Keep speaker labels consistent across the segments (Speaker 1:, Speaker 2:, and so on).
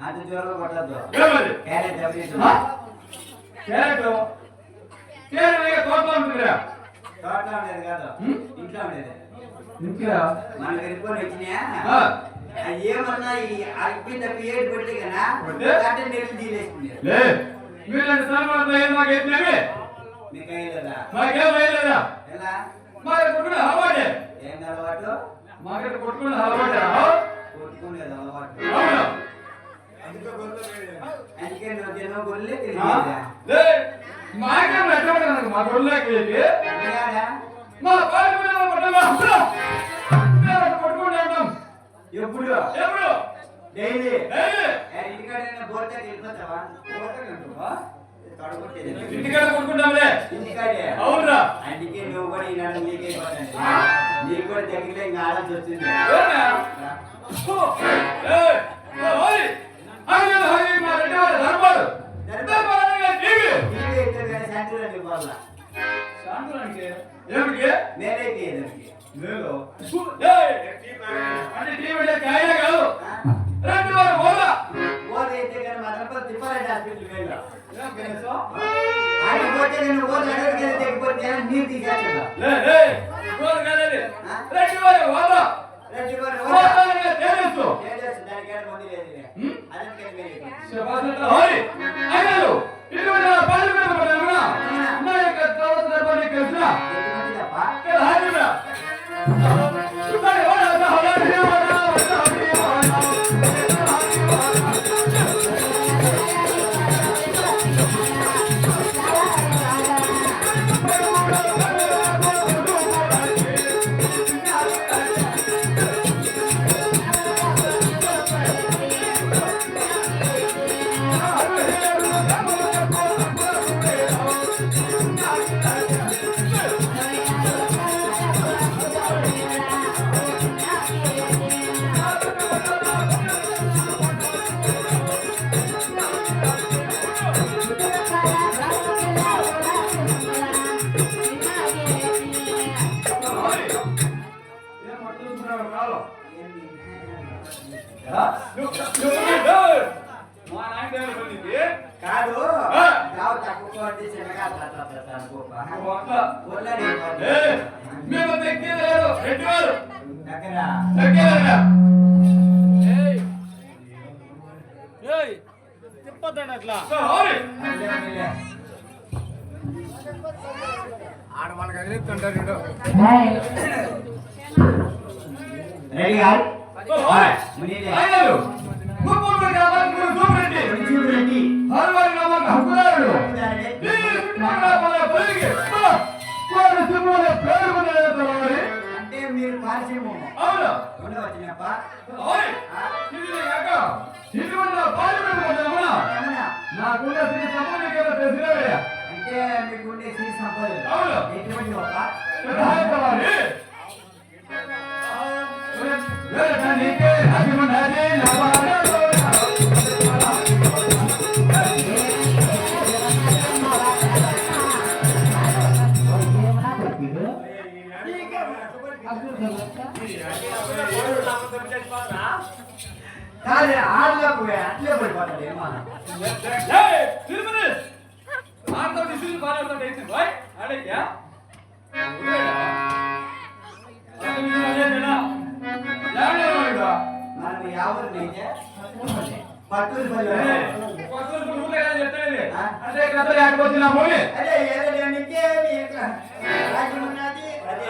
Speaker 1: అంత జోరుగా కొట్టద్దు carrot.
Speaker 2: Carrot carrot తోటలో ఉంటుందిరా
Speaker 1: తోటలో ఉండేది కాదు? ఇంట్లో ఉండేది
Speaker 2: ఇంకా
Speaker 1: మన వెళ్ళిపోయి వచ్చినాయా ఏమన్నా ఈ తప్పి ఏడు పెట్టి కదా? అంటే నీళ్ళు
Speaker 2: లే మీలాంటి సామాన్లు ఏం మాకు ఎత్తినవి
Speaker 1: మీకు అయ్యలేదా
Speaker 2: మాకేం వేయలేదా
Speaker 1: ఎలా
Speaker 2: మాకు కొట్టుకునే అలవాటే
Speaker 1: ఏం అలవాటు
Speaker 2: మాకైతే కొట్టుకునే అలవాటే
Speaker 1: కొట్టుకునేది అలవాటు
Speaker 2: మాకేం ఎట్టబడి మా గొల్లకి మా ఉంటాం
Speaker 1: ఎప్పుడు
Speaker 2: ఎప్పుడు
Speaker 1: డైలీ
Speaker 2: డైలీ
Speaker 1: ఇంటికాడ బోర్తా వెళ్ళిపోతావా బోర్తా
Speaker 2: ఇంటికాడ కొట్టుకుంటాంలే
Speaker 1: ఇంటికాడే
Speaker 2: అవునురా.
Speaker 1: అందుకే నువ్వు కూడా ఈనాడు నీకే నీకు కూడా దగ్గరలో ఇంకా వచ్చింది
Speaker 2: రెడ్డి వారి వారి. రెడ్డి వారి
Speaker 1: గారు
Speaker 2: ఓలనే తేలుస్తూ.
Speaker 1: దానికి ఏడు మంది లేదు
Speaker 2: शाबाश बेटा होए ఏయ్! మా నాయన దగ్గర పోయింది.
Speaker 1: కాదు. తక్కువ అంటే చిన్నగా
Speaker 2: అట్లా.
Speaker 1: దగ్గర?
Speaker 3: తిప్పదండి అట్లా. ఆడవాళ్ళకి వీడు
Speaker 1: రెడీ
Speaker 2: సో, హరి.
Speaker 1: మునీలే.
Speaker 2: అయ్యారు. ముప్పూరు గ్రామానికి గురు సూపరెడ్డి.
Speaker 1: కొంచెం రెడ్డి
Speaker 2: హరివారి గ్రామానికి హక్కుదారుడు. గ్రామాల పొలికి. ఆ! వారి పేరుకున్నదే తలవారి.
Speaker 1: అంటే మీరు పారిశ్రమ
Speaker 2: అవును.
Speaker 1: ఉండవచ్చినప్ప
Speaker 2: హరి. ఇది నీ అక్క. ఇటువంటి నా పార్లమెంట్ పడ్డామునా?
Speaker 1: ఏమన్నా?
Speaker 2: నాకున్న శ్రీ సమానికేత తెలిసినవే.
Speaker 1: అంటే మీకు ఉండే శ్రీ సంపద
Speaker 2: అవును.
Speaker 1: ఎటువంటి ఒక
Speaker 2: సహాయపడాలి. தாலே ஆடல போய்
Speaker 1: அட்ல போய் பாருங்கம்மா ஏய் திருமணி
Speaker 2: ஆட்டோ டிசில் பாரு அந்த டைத்து போய் அடேயா அடேயா
Speaker 1: அடேயா ఎవరు అయితే పట్టుకుని పని
Speaker 2: చెప్తాను
Speaker 1: ఆ?
Speaker 2: అంటే కథ లేకపోతే నా మూలి
Speaker 1: అదే ఏదో నీకేమి ఇక్కడ రాజ్యం ఉన్నది
Speaker 2: అది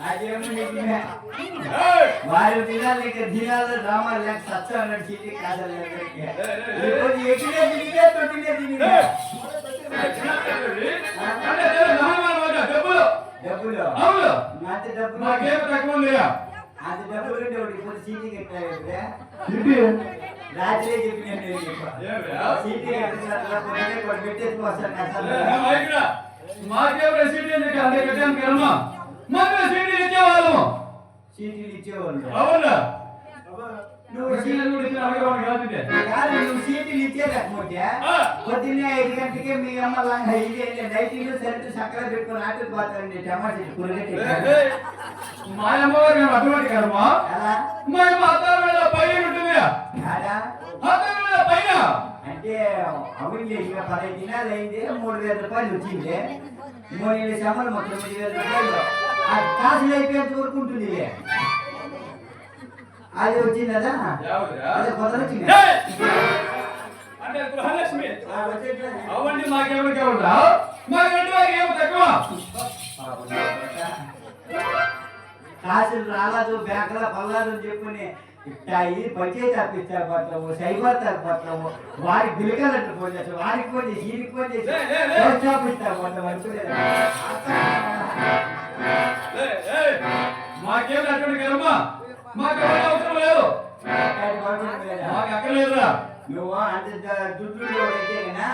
Speaker 2: రాజ్యము
Speaker 1: నిజమే
Speaker 2: ఏయ్!
Speaker 1: వారి దినాలకి దినాలు డ్రామాలు లేక సత్యం చీటి కాదలు ఎక్కడికి ఇప్పుడు తొట్టినే తిరిగే
Speaker 2: డబ్బులు
Speaker 1: డబ్బులు డబ్బులు
Speaker 2: నాకేం తక్కువ ఉందిరా
Speaker 1: అంత డబ్బులు ఉంటే ఒకటి ఇప్పుడు సీటీ కట్టాయి
Speaker 2: ఇంటి
Speaker 1: రాత్రే చెప్పినట్టు? సీటీ కట్టిన ఒకటి పెట్టేసి వస్తాను
Speaker 2: ఏ, మైకురా, మాకేం సీటీ అదే కట్టాను కర్మ మాకు సీటీ ఇచ్చేవాళ్ళము
Speaker 1: సీటీలు ఇచ్చేవాళ్ళు.
Speaker 2: అవునా?
Speaker 1: నువ్వు సీటీలు ఇచ్చేలేకపోతే
Speaker 2: ఆ.
Speaker 1: పొద్దున్నే ఐదు గంటలకి మీ అమ్మ నైటీలు సెల్ట్ చక్కర పెట్టుకుని ఆటలు పోతారండి టమాటా కూరగట్టి
Speaker 2: మా అమ్మవారికి ఏమో అటువంటి
Speaker 1: అలా
Speaker 2: మా? అమ్మ అత్తారు మీద పైన ఉంటుంది అత్తారు మీద పైన?
Speaker 1: అంటే అవును ఇక పదహైదు దినాలు అయింది మూడు వేల రూపాయలు వచ్చింది. మూడు వేల శంబలు మొత్తం తొమ్మిది వేల రూపాయలు. ఆ కాసులు అయిపోయేంత వరకు ఉంటుంది. అది వచ్చింది? కదా? అదే!
Speaker 2: అంటే గృహలక్ష్మి. తక్కువ?
Speaker 1: కాసులు రాలేదు బ్యాంకులో పల్లాదు అని చెప్పుని ఇట్టా ఇది పంచాయతీ తప్పిస్తా పడతాము సైబర్ తప్పిపోతాము వారికి బిలకాలంటే ఫోన్ చేస్తాం వారికి ఫోన్ చేసి వీరికి ఫోన్ చేసి
Speaker 2: లే, లే, లే.
Speaker 1: పోస్ట్ ఆఫీస్ తప్పిపోతాం అనుకునేది
Speaker 2: ఏయ్, ఏయ్! మాకేం అటువంటి కర్మ మాకు ఎవరి అవసరం లేదు? మాకు అక్కర్లేదురా
Speaker 1: నువ్వు అంత దుడ్లు నా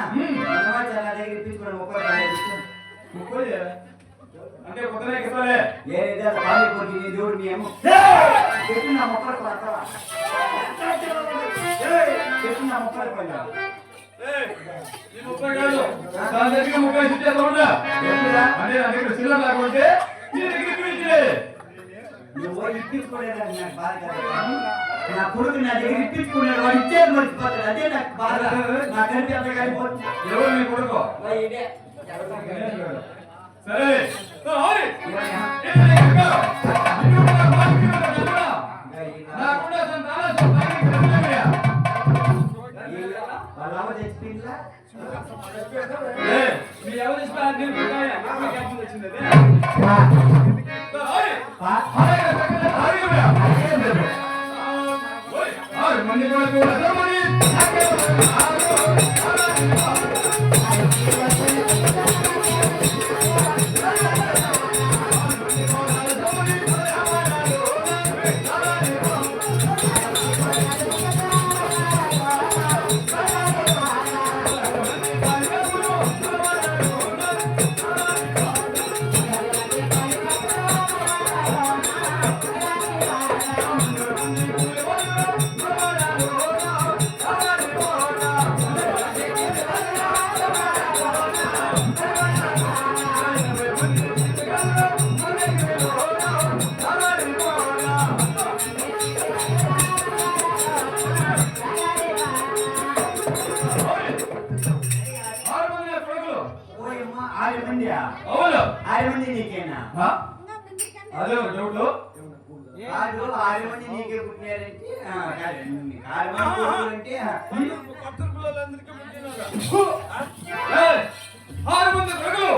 Speaker 1: దగ్గర ఇప్పించుకోవడం ముప్పై.
Speaker 2: ముప్పై అంటే కొత్తనే ఇస్తాలే
Speaker 1: ఏ విధాలు ఖాళీ పోటీ నీ దేవుడు మీ అమ్మ. పెట్టు నా? ఏయ్, పెట్టు నా ముప్పై రూపాయలు
Speaker 2: ఏయ్, ఈ ముప్పై కాదు. నా దగ్గర ముప్పై ఇచ్చేస్తా ఉండా.
Speaker 1: ఎప్పుడా?
Speaker 2: అంటే నా దగ్గర చిల్లర లేకుంటే నీ దగ్గర ఇప్పించలేదు
Speaker 1: నువ్వు ఇప్పించుకోలేదని నాకు బాధ. నా కొడుకు నా దగ్గర ఇప్పించుకున్నాడు వాడు ఇచ్చేది మర్చిపోతాడు. అదే నాకు బాధ. నా కంటి అంత కలిపోతుంది
Speaker 2: ఎవరు నీ కొడుకు. సరే మీ ఎవరు ఇష్టం వచ్చింది. అదే. மணி. மணி. ఆరు మంది అవును.
Speaker 1: ఆరు మంది నీకేనా?
Speaker 2: అదే డౌట్
Speaker 1: కాదు ఆరు మంది నీకే పుట్టినారంటే ఆరు మంది అంటే
Speaker 2: ఆరు మంది కొడుకులు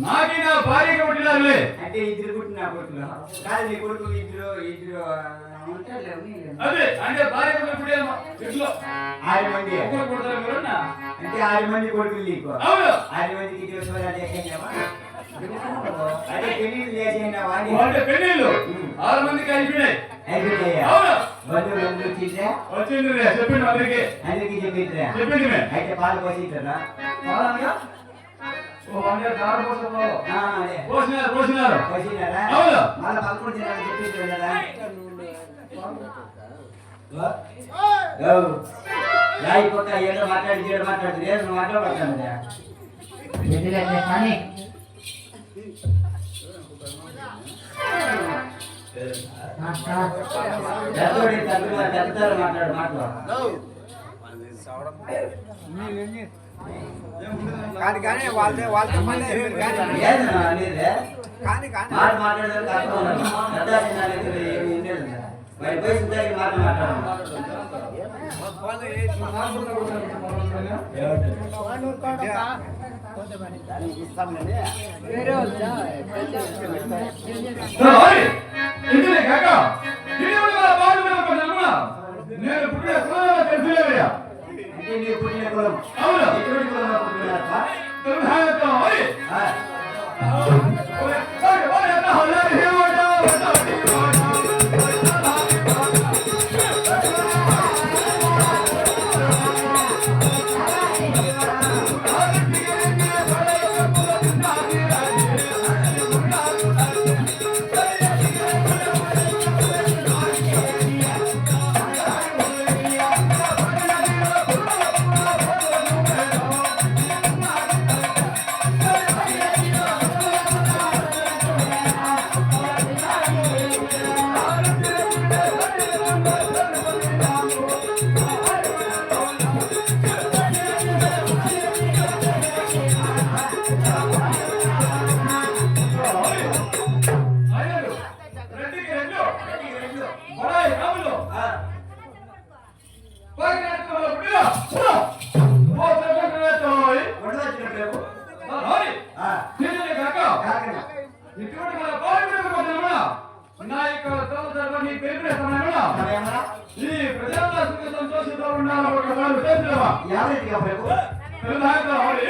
Speaker 2: నాకి నా భార్యకి పుట్టినారులే.
Speaker 1: అంటే ఇద్దరు పుట్టిన కొడుకులు. కాదు నీ కొడుకులు ఇద్దరు ఇద్దరు.
Speaker 2: అదే అంటే భార్య పుట్టిన ఇంట్లో
Speaker 1: ఆరు మంది. అంటే ఆరు మంది కొడుకులు నీకు.
Speaker 2: అవును.
Speaker 1: ఆరు మందికి చూసుకోవాలి చేసేనావా అదే పెళ్ళి చేసేనావా
Speaker 2: పెళ్ళిళ్ళు ఆరు మందికి అయిపోయినాయి
Speaker 1: అయిపోయాయా?
Speaker 2: అవును.
Speaker 1: బంధువులు అందరూ వచ్చిండ్రా?
Speaker 2: వచ్చింది రే, చెప్పిండు అందరికి.
Speaker 1: అందరికి చెప్పిండ్రా
Speaker 2: చెప్పింది మే.
Speaker 1: అయితే పాలు అదే.
Speaker 2: పోసినారు పోసినారు.
Speaker 1: పోసినారా?
Speaker 2: అవును.
Speaker 1: మళ్ళా పదకొండు దినాలు చెప్పిండ్రు కదా? పక్క ఏదో మాట్లాడి ఏదో మాట్లాడుతుంది ఏదో మాట్లాడబడతాను కానీ? పెద్దోడి తక్కువ పెద్దలు మాట్లాడు మాట్లాడు.
Speaker 3: కానీ కానీ వాళ్ళే వాళ్ళతో లేదు కానీ. కానీ కానీ.
Speaker 1: మాట మాట్లాడదాం పెద్ద అనేది ఏమి ఉండేది కదా. మరి పోయి సుధాకి మాట మాట్లాడము
Speaker 2: ఓయ్, ఇంటినే కాక. నేను పుట్టిన తెలిసిలేవయ్యా అవును
Speaker 1: ನಾಯಕರವ
Speaker 2: ಯಾವ ರೀತಿ
Speaker 1: ಆಗಬೇಕು
Speaker 2: ತಲೆ ನಾಯಕರ ಅವಳಿ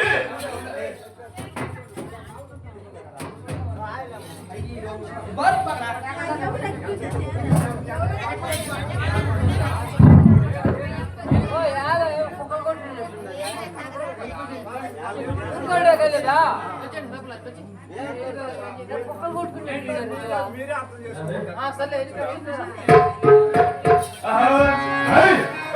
Speaker 2: సరే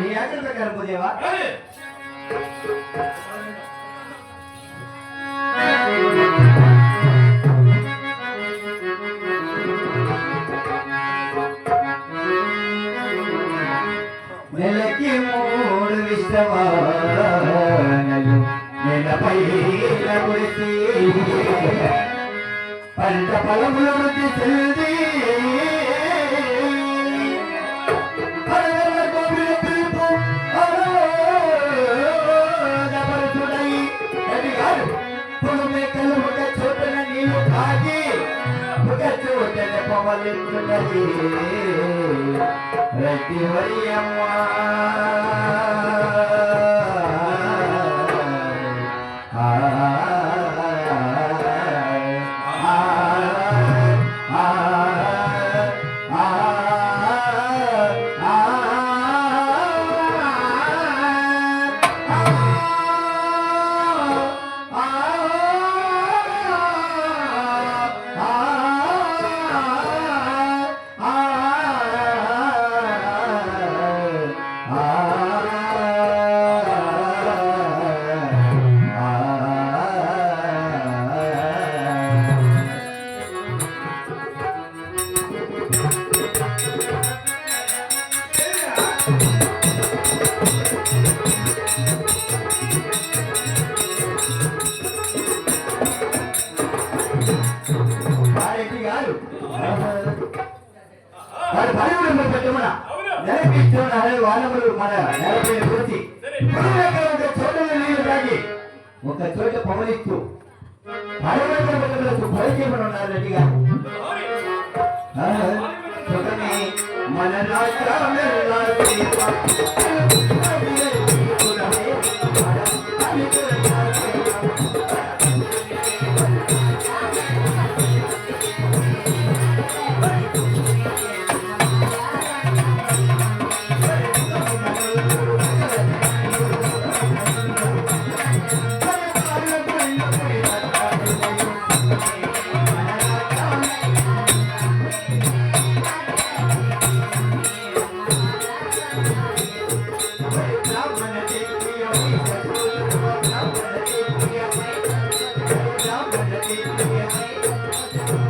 Speaker 2: నీ కానీ
Speaker 1: నెలకి మూడు നിലയ്ക്ക് മൂട് വിശ്വമായും നിലപൈല കുറിച്ച് പണ്ട പളമുളർത്തി ചെല്ലി Thank
Speaker 4: you. ரெட்டி
Speaker 1: வரியம்மா. ನೆರವೇರಿಸಿ ಚೋಟದಲ್ಲಿ ಒಕ್ಕ ಚೋಟ ಪವನಿತ್ತು ಪರಮೇಶ್ವರ ಬಳಕೆ ಮಾಡೋಣ ರೆಡ್ಡಿಗ Thank you.